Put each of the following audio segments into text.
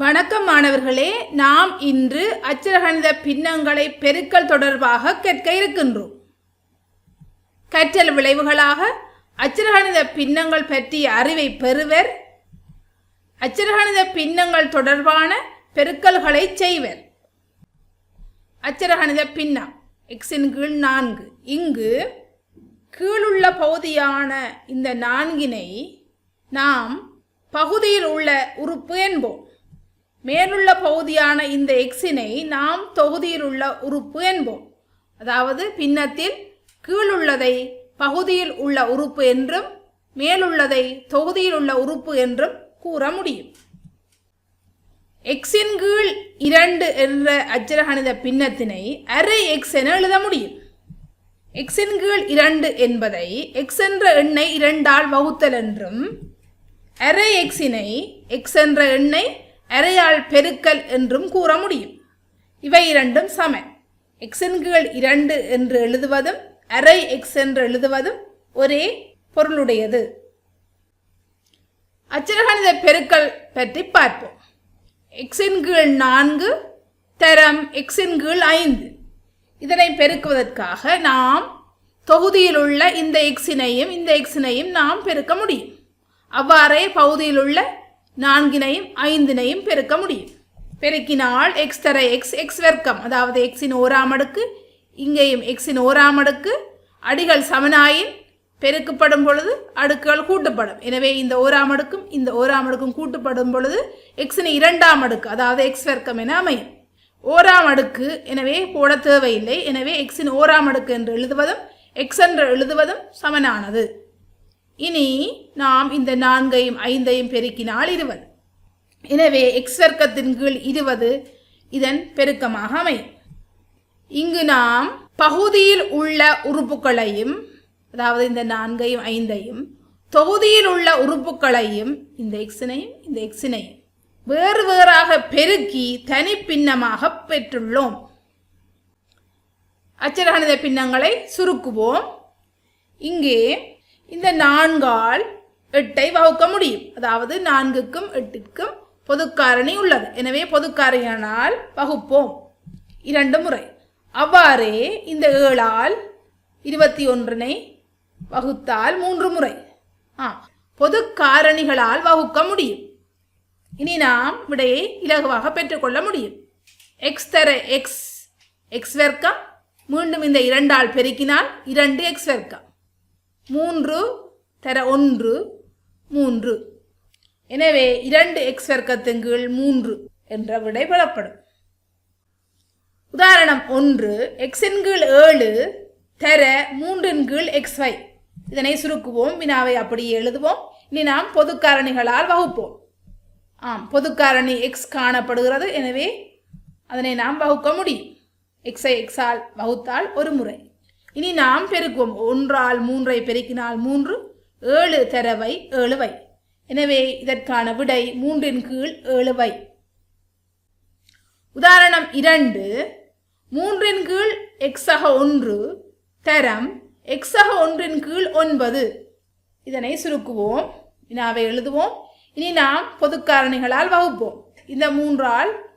வணக்கம் மாணவர்களே நாம் இன்று அச்சரகணித பின்னங்களை பெருக்கல் தொடர்பாக கேட்க இருக்கின்றோம். கற்றல் விளைவுகளாக அச்சரகணித பின்னங்கள் பற்றிய அறிவை பெறுவர் அச்சரகணித பின்னங்கள் தொடர்பான பெருக்கல்களை செய்வர். அச்சரகணித பின்னம் எக்ஸின் கீழ் நான்கு. இங்கு கீழுள்ள பகுதியான இந்த நான்கினை நாம் பகுதியில் உள்ள உறுப்பு என்போம். மேலுள்ள பகுதியான இந்த எக்ஸினை நாம் தொகுதியில் உள்ள உறுப்பு என்போம். அதாவது பின்னத்தில் கீழுள்ளதை பகுதியில் உள்ள உறுப்பு என்றும் மேலுள்ளதை தொகுதியில் உள்ள உறுப்பு என்றும் கூற முடியும். எக்ஸின் கீழ் இரண்டு என்ற அச்சரகணித பின்னத்தினை அரை எக்ஸ் என எழுத முடியும். எக்ஸின் கீழ் இரண்டு என்பதை எக்ஸ் என்ற எண்ணை இரண்டால் வகுத்தல் என்றும் அரை எக்ஸினை எக்ஸ் என்ற எண்ணை அரையாள் பெருக்கல் என்றும் கூற முடியும். இவை இரண்டும் சம. எக்ஸின் கீழ் இரண்டு என்று எழுதுவதும் அரை எக்ஸ் என்று எழுதுவதும் ஒரே பொருளுடையது. அச்சரகணித பெருக்கல் பற்றி பார்ப்போம். எக்ஸின் கீழ் நான்கு தரம் எக்ஸின் கீழ் ஐந்து. இதனை பெருக்குவதற்காக நாம் தொகுதியில் உள்ள இந்த எக்ஸினையும் இந்த எக்ஸினையும் நாம் பெருக்க முடியும். அவ்வாறே பகுதியில் உள்ள நான்கினையும் ஐந்தினையும் பெருக்க முடியும். பெருக்கினால் எக்ஸ் தர எக்ஸ் எக்ஸ் வர்க்கம். அதாவது எக்ஸின் ஓராம் அடுக்கு இங்கேயும் எக்ஸின் ஓராம் அடுக்கு. அடிகள் சமனாயின் பெருக்கப்படும் பொழுது அடுக்குகள் கூட்டப்படும். எனவே இந்த ஓராம் அடுக்கும் இந்த ஓராம் அடுக்கும் கூட்டப்படும் பொழுது எக்ஸின் இரண்டாம் அடுக்கு அதாவது எக்ஸ் வர்க்கம் என அமையும். ஓராம் அடுக்கு எனவே போட தேவையில்லை. எனவே எக்ஸின் ஓராம் அடுக்கு என்று எழுதுவதும் எக்ஸ் என்று எழுதுவதும் சமனானது. இனி நாம் இந்த நான்கையும் ஐந்தையும் பெருக்கினால் இருபது. எனவே எக்ஸ் வர்க்கத்தின் கீழ் இருபது இதன் பெருக்கமாக அமையும். இங்கு நாம் பகுதியில் உள்ள உறுப்புகளையும் அதாவது இந்த நான்கையும் ஐந்தையும் தொகுதியில் உள்ள உறுப்புகளையும் இந்த எக்ஸினையும் இந்த எக்ஸினையும் வேறு வேறாக பெருக்கி தனிப்பின்னமாக பெற்றுள்ளோம். அச்சரகணித பின்னங்களை சுருக்குவோம். இங்கே இந்த நான்கால் எட்டை வகுக்க முடியும். அதாவது நான்குக்கும் எட்டுக்கும் பொதுக்காரணி உள்ளது. எனவே பொதுக்காரணியானால் வகுப்போம். இரண்டு முறை. அவ்வாறே இந்த ஏழால் இருபத்தி ஒன்றினை வகுத்தால் மூன்று முறை. ஆ பொது காரணிகளால் வகுக்க முடியும். இனி நாம் விடையை இலகுவாக பெற்றுக்கொள்ள முடியும். எக்ஸ் தர எக்ஸ் எக்ஸ் வர்க்கம். மீண்டும் இந்த இரண்டால் பெருக்கினால் இரண்டு எக்ஸ் வர்க்கம். மூன்று தர ஒன்று மூன்று. எனவே இரண்டு எக்ஸ் வர்க்கத்தின் கீழ் மூன்று என்ற விடை பெறப்படும் உதாரணம் ஒன்று எக்ஸின் கீழ் ஏழு தர மூன்றின் கீழ் எக்ஸ் வை இதனை சுருக்குவோம் வினாவை அப்படியே எழுதுவோம். இனி நாம் பொதுக்காரணிகளால் வகுப்போம். ஆம் பொதுக்காரணி எக்ஸ் காணப்படுகிறது. எனவே அதனை நாம் வகுக்க முடியும். எக்ஸை எக்ஸால் வகுத்தால் ஒரு முறை. இனி நாம் பெருக்குவோம் ஒன்றால் மூன்றை பெருக்கினால் மூன்று ஏழு தரவை ஏழு வை. எனவே இதற்கான விடை மூன்றின் கீழ் ஏழு வை. உதாரணம் இரண்டு மூன்றின் கீழ் எக்ஸக ஒன்று தரம் எக்ஸக ஒன்றின் கீழ் ஒன்பது. இதனை சுருக்குவோம். வினாவை எழுதுவோம். இனி நாம் பொதுக்காரணிகளால் வகுப்போம். இந்த மூன்றால்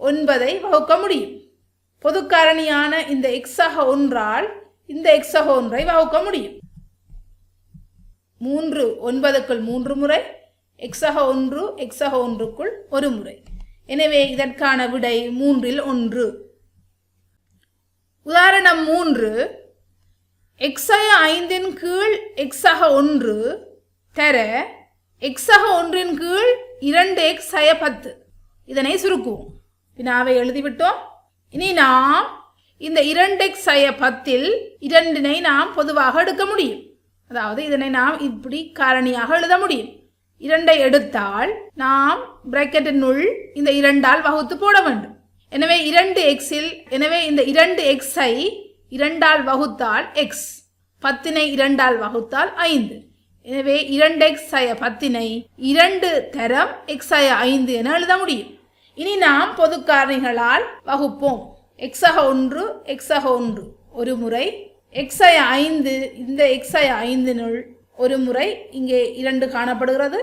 ஒன்பதை வகுக்க முடியும். பொதுக்காரணியான இந்த எக்ஸக ஒன்றால் இந்த எக்ஸகோ ஒன்றை வகுக்க முடியும். மூன்று ஒன்பதுக்குள் மூன்று முறை எக்ஸகோ ஒன்று எக்ஸகோ ஒன்றுக்குள் ஒரு முறை. எனவே இதற்கான விடை மூன்றில் ஒன்று. உதாரணம் மூன்று எக்ஸக ஐந்தின் கீழ் எக்ஸக ஒன்று தர எக்ஸக ஒன்றின் கீழ் இரண்டு எக்ஸ் அய பத்து. இதனை சுருக்குவோம். வினாவை எழுதிவிட்டோம். இனி நாம் இந்த இரண்டு எக்ஸ் அய பத்தில் இரண்டினை நாம் பொதுவாக எடுக்க முடியும். அதாவது இதனை நாம் இப்படி காரணியாக எழுத முடியும். இரண்டை எடுத்தால் நாம் பிராக்கெட்டினுள் இந்த இரண்டால் வகுத்து போட வேண்டும். எனவே இரண்டு எக்ஸில் எனவே இந்த இரண்டு எக்ஸை இரண்டால் வகுத்தால் எக்ஸ் பத்தினை இரண்டால் வகுத்தால் ஐந்து. எனவே இரண்டு எக்ஸ் ஆய பத்தினை இரண்டு தரம் எக்ஸ் ஆய ஐந்து என எழுத முடியும். இனி நாம் பொது காரணிகளால் வகுப்போம். எக்ஸக ஒன்று எக்ஸக ஒன்று ஒரு முறை. எக்ஸாய ஐந்து இந்த எக்ஸாய ஐந்தினுள் ஒரு முறை இங்கே இரண்டு காணப்படுகிறது.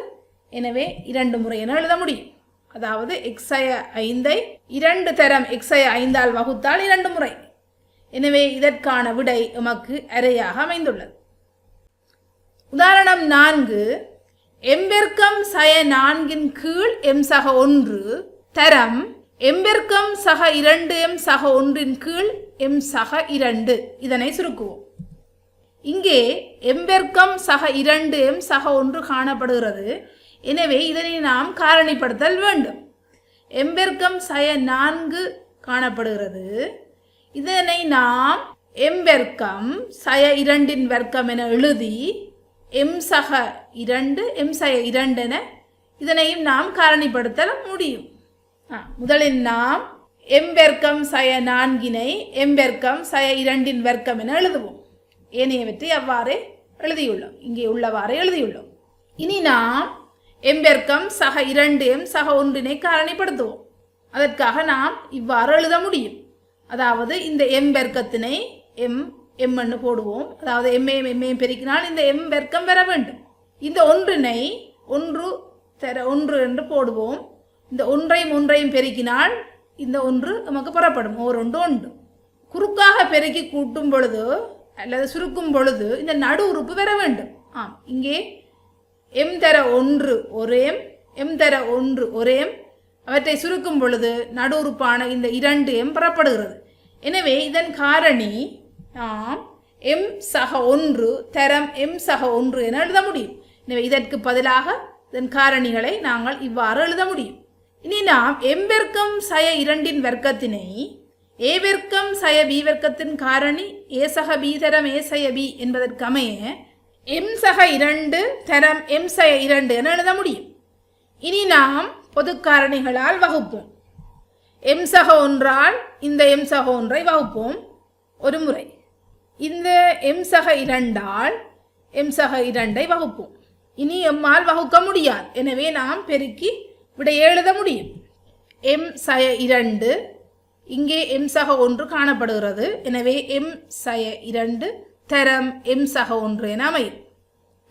எனவே இரண்டு முறை என எழுத முடியும். அதாவது எக்ஸய ஐந்தை இரண்டு தரம் எக்ஸய ஐந்தால் வகுத்தால் இரண்டு முறை. எனவே இதற்கான விடை எமக்கு அரையாக அமைந்துள்ளது. உதாரணம் நான்கு. எம்பெருக்கம் சய நான்கின் கீழ் எம் சக ஒன்று தரம் எம்பெருக்கம் சக இரண்டு எம் சக ஒன்றின் கீழ் எம் சக இரண்டு. இதனை சுருக்குவோம். இங்கே எம்பெருக்கம் சக இரண்டு எம் சக ஒன்று காணப்படுகிறது. எனவே இதனை நாம் காரணிப்படுத்தல் வேண்டும். எம்பெருக்கம் சய நான்கு காணப்படுகிறது. இதனை நாம் எம்பெருக்கம் சய இரண்டின் வர்க்கம் என எழுதி எம் சக இரண்டு எம் சய இரண்டு என இதனையும் நாம் காரணிப்படுத்தல் முடியும். முதலில் நாம் எம்பெருக்கம் சய நான்கினை எம்பெருக்கம் சய இரண்டின் வர்க்கம் என எழுதுவோம். ஏனையவற்றை அவ்வாறே எழுதியுள்ளோம். இங்கே உள்ளவாறே எழுதியுள்ளோம். இனி நாம் எம்பெருக்கம் சக இரண்டு எம் சக ஒன்றினை காரணிப்படுத்துவோம். அதற்காக நாம் இவ்வாறு எழுத முடியும். அதாவது இந்த எம்பெருக்கத்தினை எம் எம்ன்னு போடுவோம். அதாவது எம்ஏஎம் எம்ஏஎம் பெருக்கினால் இந்த எம் பெருக்கம் பெற வேண்டும். இந்த ஒன்றினை ஒன்று தர ஒன்று என்று போடுவோம். இந்த ஒன்றையும் ஒன்றையும் பெருக்கினால் இந்த ஒன்று நமக்கு புறப்படும். ஓர் ஒன்று ஒன்று குறுக்காக பெருக்கி கூட்டும் பொழுது அல்லது சுருக்கும் பொழுது இந்த நடு உறுப்பு பெற வேண்டும். ஆம். இங்கே எம் தர ஒன்று ஒரேம் எம் தர ஒன்று ஒரேம் அவற்றை சுருக்கும் பொழுது நடு உறுப்பான இந்த இரண்டு எம் புறப்படுகிறது. எனவே இதன் காரணி நாம் எம் சக ஒன்று தரம் எம் சக ஒன்று என எழுத முடியும். எனவே இதற்கு பதிலாக இதன் காரணிகளை நாங்கள் இவ்வாறு எழுத முடியும். இனி நாம் எம்பெருக்கம் சய இரண்டின் வர்க்கத்தினை ஏவெர்க்கம் சய பி வர்க்கத்தின் காரணி ஏசக சக பி தரம் ஏ பி என்பதற்கமைய எம் சக இரண்டு தரம் எம் சய இரண்டு என எழுத முடியும். இனி நாம் பொது காரணிகளால் வகுப்போம். எம் சக ஒன்றால் இந்த எம் சக ஒன்றை வகுப்போம். ஒரு முறை. இந்த எம் சக இரண்டால் எம் சக இரண்டை வகுப்போம். இனி எம்மால் வகுக்க முடியாது. எனவே நாம் பெருக்கி விடையை எழுத முடியும் எம் சய இரண்டு இங்கே எம் சக ஒன்று காணப்படுகிறது எனவே எம் சய இரண்டு தரம் எம் சக ஒன்று என அமையும்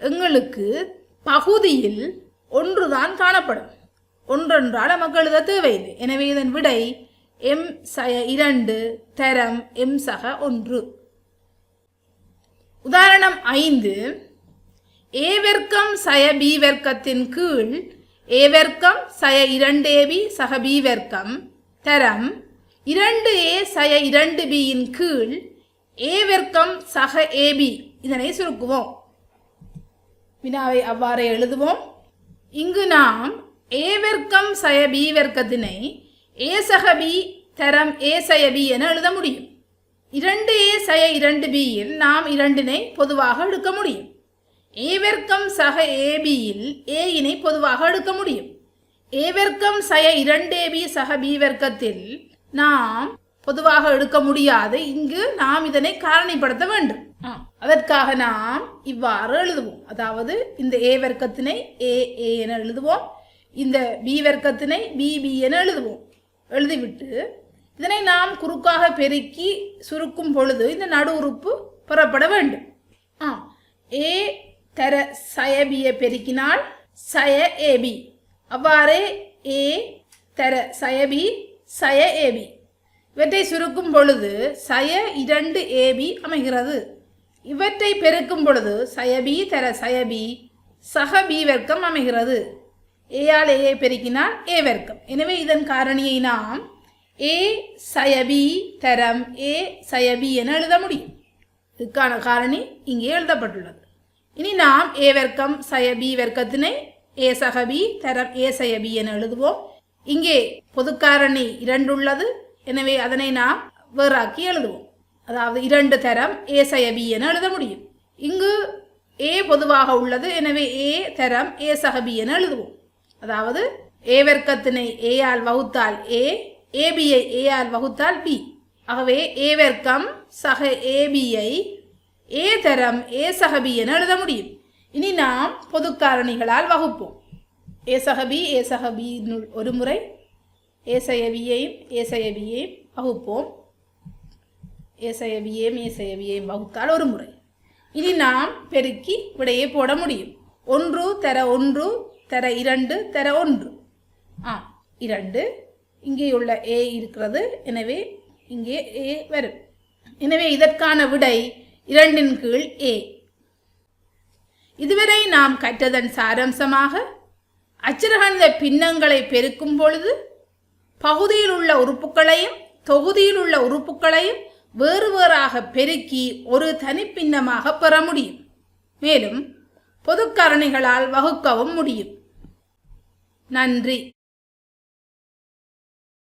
எங்களுக்கு பகுதியில் ஒன்றுதான் காணப்படும் ஒன்றென்றால் நமக்கு எழுத தேவையில்லை எனவே இதன் விடை எம் சய இரண்டு தரம் எம் சக ஒன்று உதாரணம் ஐந்து. ஏ வர்க்கம் சய பி வர்க்கத்தின் கீழ் ஏ சய இரண்டு சக பீவர்க்கம் தரம் இரண்டு ஏ சய இரண்டு பியின் கீழ் ஏ சக ஏபி. இதனை சுருக்குவோம். வினாவை அவ்வாறே எழுதுவோம். இங்கு நாம் ஏவர்க்கம் சய பி வர்க்கத்தினை ஏ சக பி தரம் ஏ சய பி என எழுத முடியும். இரண்டு ஏ சய இரண்டு பியில் நாம் இரண்டினை பொதுவாக எடுக்க முடியும். ஏ சக ஏபியில் ஏயினை பொதுவாக எடுக்க முடியும். ஏ சய இரண்டேபி சக பி வர்க்கத்தில் நாம் பொதுவாக எடுக்க முடியாது. இங்கு நாம் இதனை காரணிப்படுத்த வேண்டும். ஆ, அதற்காக நாம் இவ்வாறு எழுதுவோம். அதாவது இந்த ஏ வர்க்கத்தினை ஏ ஏ என எழுதுவோம். இந்த பி வர்க்கத்தினை பி பி என எழுதுவோம். எழுதிவிட்டு இதனை நாம் குறுக்காக பெருக்கி சுருக்கும் பொழுது இந்த நடு உறுப்பு பெறப்பட வேண்டும். ஆ ஏ தர சயபியை பெருக்கினால் சய ஏபி அவ்வாறே ஏ தர சயபி சய ஏபி இவற்றை சுருக்கும் பொழுது சய இரண்டு ஏபி அமைகிறது. இவற்றை பெருக்கும் பொழுது சயபி தர சயபி சக பி வர்க்கம் அமைகிறது. ஏயால் ஏயை பெருக்கினால் ஏ வர்க்கம். எனவே இதன் காரணியை நாம் ஏ சயபி தரம் ஏ சயபி என எழுத முடியும். இதுக்கான காரணி இங்கே எழுதப்பட்டுள்ளது. இனி நாம் ஏ வர்க்கம் சய பி வர்க்கத்தினை ஏ சகபி தரம் ஏ சய பி என எழுதுவோம். இங்கே பொதுக்காரணி இரண்டு உள்ளது எனவே அதனை நாம் வேறாக்கி எழுதுவோம். அதாவது இரண்டு தரம் ஏ சய பி என எழுத முடியும். இங்கு ஏ பொதுவாக உள்ளது. எனவே ஏ தரம் ஏ சகபி என எழுதுவோம். அதாவது ஏ வர்க்கத்தினை ஏயால் வகுத்தால் ஏ ஏபியை ஏயால் வகுத்தால் பி. ஆகவே ஏ வர்க்கம் சக ஏபியை ஏ தரம் ஏ சகபி என எழுத முடியும். இனி நாம் பொது காரணிகளால் வகுப்போம். ஏ சகபி ஏ சகபி ஒரு முறை. ஏசையவியையும் ஏசையவியையும் வகுப்போம். ஏசையவியையும் ஏசையவியையும் வகுத்தால் ஒரு முறை. இனி நாம் பெருக்கி விடையை போட முடியும். ஒன்று தர ஒன்று தர இரண்டு தர ஒன்று. ஆ இரண்டு. இங்கே உள்ள ஏ இருக்கிறது. எனவே இங்கே ஏ வரும். எனவே இதற்கான விடை இரண்டின் கீழ் ஏ இதுவரை நாம் கற்றதன் சாராம்சமாக அச்சிறகந்த பின்னங்களை பெருக்கும் பொழுது பகுதியில் உள்ள உறுப்புகளையும் தொகுதியில் உள்ள உறுப்புகளையும் வேறு வேறாக பெருக்கி ஒரு தனிப்பின்னமாக பெற முடியும். மேலும் பொதுக்கரணிகளால் வகுக்கவும் முடியும். நன்றி.